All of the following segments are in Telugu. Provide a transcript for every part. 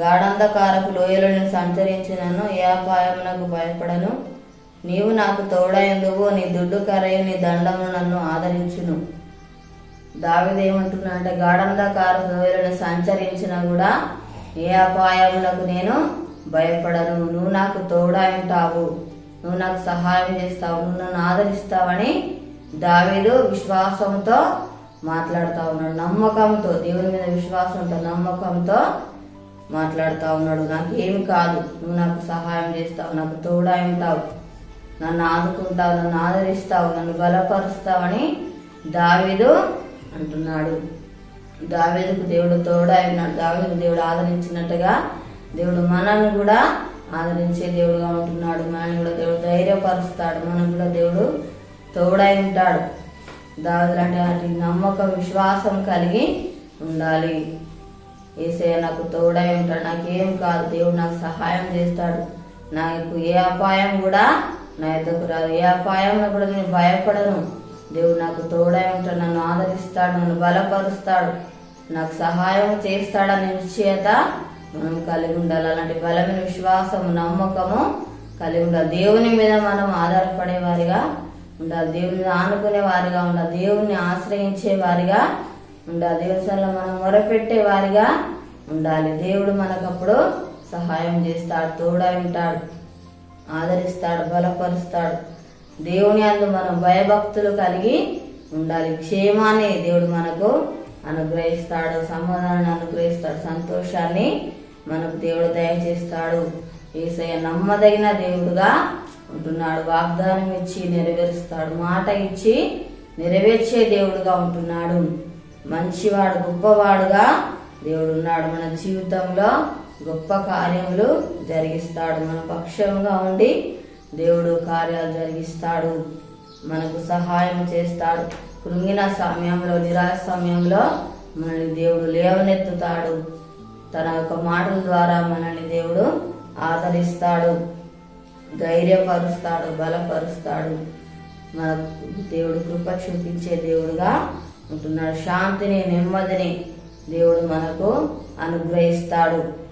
గాఢంధకారపు లోయలను సంచరించినను ఏ అపాయమునకు భయపడను? నీవు నాకు తోడైందువు నీ దుడ్డు కరయు నీ దండము నన్ను ఆదరించును. దావిది అంటే గాఢంధకార లోయలను సంచరించినా కూడా ఏ అపాయములకు నేను భయపడను. నువ్వు నాకు తోడై ఉంటావు నువ్వు నాకు సహాయం చేస్తావు నువ్వు నన్ను ఆదరిస్తావని దావీదు విశ్వాసంతో మాట్లాడుతూ ఉన్నాడు. నమ్మకంతో దేవుని మీద విశ్వాసంతో నమ్మకంతో మాట్లాడుతూ ఉన్నాడు. నాకు ఏమి కాదు. నువ్వు నాకు సహాయం చేస్తావు. నాకు తోడై ఉంటావు. నన్ను ఆదుకుంటావు. నన్ను ఆదరిస్తావు. నన్ను బలపరుస్తావని దావీదు అంటున్నాడు. దావేదుకు దేవుడు తోడై ఉన్నాడు. దావేదుకు దేవుడు ఆదరించినట్టుగా దేవుడు మనల్ని కూడా ఆదరించే దేవుడుగా ఉంటున్నాడు. మనల్ని కూడా దేవుడు ధైర్యపరుస్తాడు. మనం కూడా దేవుడు తోడై ఉంటాడు. దావేది అంటే అటు నమ్మకం విశ్వాసం కలిగి ఉండాలి. ఏసయ్య నాకు తోడై ఉంటాడు. నాకేం కాదు. దేవుడు నాకు సహాయం చేస్తాడు. నాకు ఏ అపాయం కూడా నా ఎద్దకు రాదు. ఏ అపాయంలో కూడా నేను భయపడను. దేవుడు నాకు తోడై ఉంటాడు. నన్ను ఆదరిస్తాడు. నన్ను బలపరుస్తాడు. నాకు సహాయం చేస్తాడనే నిశ్చయత మనం కలిగి ఉండాలి. అలాంటి బలమైన విశ్వాసము నమ్మకము కలిగి ఉండాలి. దేవుని మీద మనం ఆధారపడే వారిగా ఉండాలి. దేవుని మీద ఆనుకునే వారిగా ఉండాలి. దేవుని ఆశ్రయించే వారిగా ఉండాలి. దేవస్థానంలో మనం మొరపెట్టే వారిగా ఉండాలి. దేవుడు మనకప్పుడు సహాయం చేస్తాడు తోడై ఉంటాడు ఆదరిస్తాడు బలపరుస్తాడు. దేవుని అందు మనం భయభక్తులు కలిగి ఉండాలి. క్షేమాన్ని దేవుడు మనకు అనుగ్రహిస్తాడు సమాధానాన్ని అనుగ్రహిస్తాడు సంతోషాన్ని మనకు దేవుడు దయచేస్తాడు. ఏసయ్య నమ్మదగిన దేవుడుగా ఉంటున్నాడు. వాగ్దానం ఇచ్చి నెరవేరుస్తాడు. మాట ఇచ్చి నెరవేర్చే దేవుడుగా ఉంటున్నాడు. మంచివాడు గొప్పవాడుగా దేవుడు ఉన్నాడు మన జీవితంలో గొప్ప కార్యములు జరిగిస్తాడు. మన పక్షంగా ఉండి దేవుడు కార్యాలు జరిగిస్తాడు. మనకు సహాయం చేస్తాడు. కృంగిన సమయంలో నిరాశ సమయంలో మనల్ని దేవుడు లేవనెత్తుతాడు. తన యొక్క మాటల ద్వారా మనల్ని దేవుడు ఆదరిస్తాడు. ధైర్యపరుస్తాడు బలపరుస్తాడు. మన దేవుడు కృప చూపించే దేవుడుగా ఉంటున్నాడు శాంతిని నెమ్మదిని దేవుడు మనకు అనుగ్రహిస్తాడు.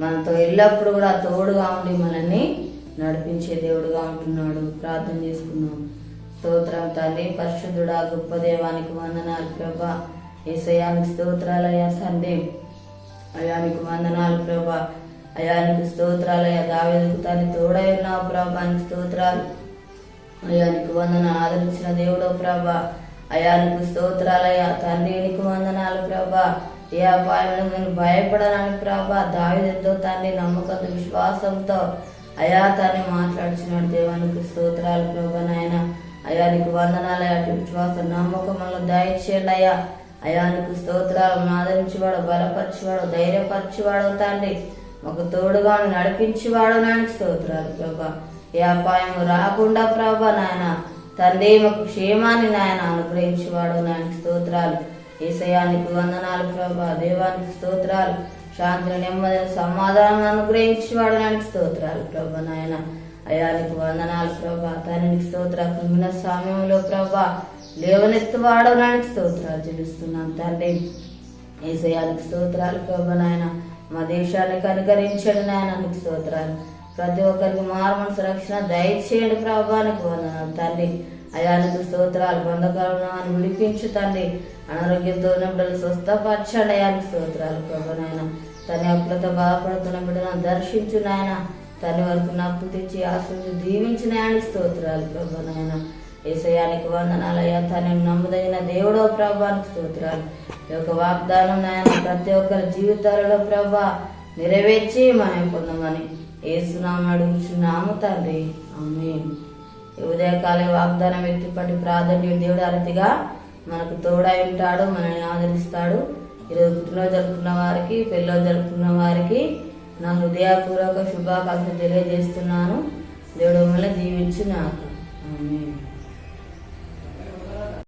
మనతో ఎల్లప్పుడూ కూడా తోడుగా ఉండి మనల్ని నడిపించే దేవుడుగా ఉంటున్నాడు. ప్రార్థన చేసుకున్నాం స్తోత్రం తండ్రి పరిశుద్ధుడా గొప్ప దేవానికి వందనాలు ప్రభా. ఏసయానికి స్తోత్రాలయ తండ్రి. అయానికి వందనాలు ప్రభా. అయానికి స్తోత్రాలయ దావేదుకు తల్లి తోడై ఉన్నావు ప్రభానికి స్తోత్రాలు. అయానికి వందన ఆదరించిన దేవుడో ప్రభా. అయానికి స్తోత్రాలయ నీకు వందనాలు ప్రభా. ఏ అపాయంలో నేను భయపడడానికి ప్రభా. దావిదంతో తండ్రి నమ్మకంతో విశ్వాసంతో అయా తాన్ని మాట్లాడుచున్నాడు. దేవానికి స్తోత్రాలు ప్రభా నాయన. అయా నీకు వందనాలు అటు విశ్వాసం నమ్మకంలో దయచేయండి అయ్యా అయానికి స్తోత్రాలు ఆదరించేవాడు బలపరిచేవాడు ధైర్యపరిచేవాడు తండ్రి. మాకు తోడుగా నడిపించేవాడు నాయనకి స్తోత్రాలు ప్రభా. ఏ అపాయం రాకుండా ప్రభా నాయన. తండ్రి మాకు క్షేమాన్ని నాయన అనుగ్రహించేవాడు నాయనకి స్తోత్రాలు. ఏసయానికి వందనాలు ప్రభా దేవానికి స్తోత్రాలు. శాంతిని నెమ్మది సమాధానం అనుగ్రహించేవాడు నాయనకి స్తోత్రాలు ప్రభా నాయన. అయానికి వందనాలు ప్రభా తండ్రికి స్తోత్ర కృమిన సమయంలో ప్రభా లేవనెత్తువాడు నాయనకి స్తోత్రాలు చెల్లిస్తున్నాను తండ్రి. ఏసయానికి స్తోత్రాలు ప్రభా నాయన. మా దేశాన్ని కనుకరించండి నాయన నీకు స్తోత్రాలు. ప్రతి ఒక్కరికి మారుమనసు రక్షణ దయచేయండి ప్రభానికి వందనాలు తండ్రి. అయానికి స్తోత్రాలు బంధకాలను అని విడిపించు తండ్రి. అనారోగ్యంతో ఉన్న బిడ్డలు స్వస్థపరచండి అయానికి స్తోత్రాలు ప్రభునాయన తన అప్పులతో బాధపడుతున్న బిడ్డను దర్శించు నాయన. తన వరకు నప్పు తెచ్చి ఆశ్రయించి దీవించిన ఆయనకి స్తోత్రాలు ప్రభునాయన ఏసయానికి వందనాలయ్యా తను నమ్మదగిన దేవుడో ప్రభానికి స్తోత్రాలు. ఈ యొక్క వాగ్దానం నాయన ప్రతి ఒక్కరి జీవితాలలో ప్రభా నెరవేర్చి మనం పొందమని ఏసునామం అడుగుచున్నాము తండ్రి. ఆమె ఉదయకాలే వాగ్దానం ఎత్తిపట్టి ప్రాధాన్యుడు దేవుడు అరతిగా మనకు తోడై ఉంటాడు మనల్ని ఆదరిస్తాడు. ఈరోజు పుట్టినరోజు జరుపుకున్న వారికి పెళ్ళిలో జరుపుకున్న వారికి నా హృదయపూర్వక శుభాకాంక్షలు తెలియజేస్తున్నాను. దేవుడు మిమ్మల్ని దీవించి నాకు.